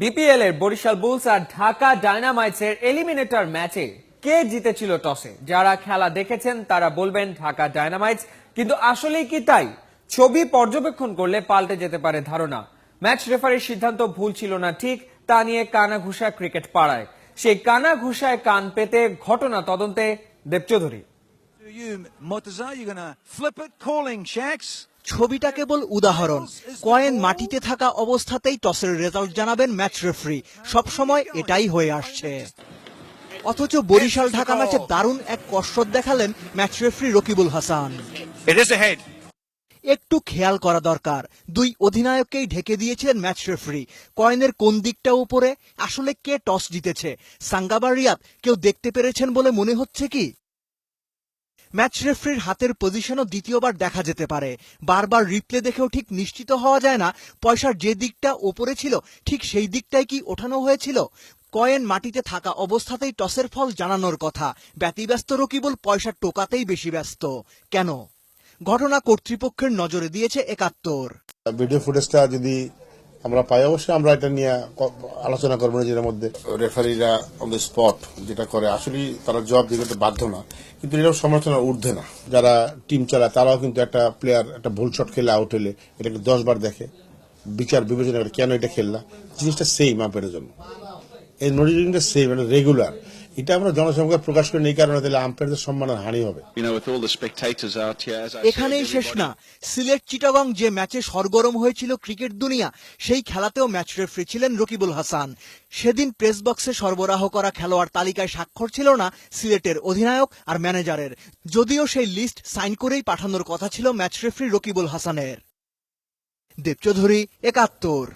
BPL এর Barishal bull's আর Dhaka dynamites এর এলিমিনেটর ম্যাচে কে জিতেছিল টসে? যারা খেলা দেখেছেন, তারা বলবেন ঢাকা ডায়নামাইটস। কিন্তু আসলেই কি তাই? ছবি পর্যবেক্ষণ করলে পাল্টে যেতে পারে ধারণা। ম্যাচ রেফারির সিদ্ধান্ত ভুল ছিল না ঠিক, তা নিয়ে কানা ঘুষা ক্রিকেট পাড়ায়। সেই কানা ঘুষায় কান পেতে ঘটনা তদন্তে দেবচৌধুরী। ছবিটা কেবল উদাহরণ। কয়েন মাটিতে থাকা অবস্থাতেই টসের রেজাল্ট জানাবেন ম্যাচ রেফারি। সবসময় এটাই হয়ে আসছে। অথচ বরিশাল ঢাকা ম্যাচে দারুণ এক কসরত দেখালেন ম্যাচ রেফারি রকিবুল হাসান. একটু খেয়াল করা দরকার। দুই অধিনায়ককেই ঢেকে দিয়েছিলেন ম্যাচ রেফারি। কয়েনের কোন দিকটা উপরে? আসলে কে টস জিতেছে? সাঙ্গাবার রিয়াদ কেউ দেখতে পেরেছেন বলে মনে হচ্ছে কি? ম্যাচ রেফারির হাতের পজিশনও দ্বিতীয়বার দেখা যেতে পারে। বারবার রিপ্লে দেখেও ঠিক নিশ্চিত হওয়া যায় না, পয়সার যে দিকটা ওপরে ছিল, ঠিক সেই দিকটাই কি ওঠানো হয়েছিল? কয়েন মাটিতে থাকা অবস্থাতেই টসের ফল জানানোর কথা। ব্যতিব্যস্ত রকিবুল পয়সা টোকাতেই বেশি ব্যস্ত। কেন? ঘটনা কর্তৃপক্ষের নজরে দিয়েছে একাত্তর। ভিডিও ফুটেজটা যদি আমরা পাই, অবশ্যই আমরা এটা নিয়ে আলোচনা করব নিজেদের মধ্যে। রেফারিরা অন দ্য স্পট যেটা করে আসলে তারা জবাব দিতে বাধ্য না, কিন্তু এটাও সমালোচনার ঊর্ধ্বে না। যারা টিম চালায়, তারাও কিন্তু একটা প্লেয়ার একটা ভুল শট খেলে আউট হলে এটাকে দশ বার দেখে, বিচার বিবেচনা করে কেন এটা খেললা? জিনিসটা সেম আম্পায়ারের জন্য। এই মনিটরিংটা সেম এটা রেগুলার এটা আমরা জনসংখ্যা প্রকাশ করি এই কারণে তাহলে আম্পায়ারদের সম্মানের হানি হবে। এখানেই শেষ না। সিলেট চিটাগং যে ম্যাচে সরগরম হয়েছিল ক্রিকেট দুনিয়া সেই খেলাতেও ম্যাচ রেফারি ছিলেন রকিবুল হাসান। সেদিন প্রেস বক্সে সরবরাহ করা খেলোয়াড় তালিকায় স্বাক্ষর ছিল না সিলেটের অধিনায়ক আর ম্যানেজারের যদিও সেই লিস্ট সাইন করেই পাঠানোর কথা ছিল ম্যাচ রেফারি রকিবুল হাসানের। দেবচৌধুরী একাত্তর।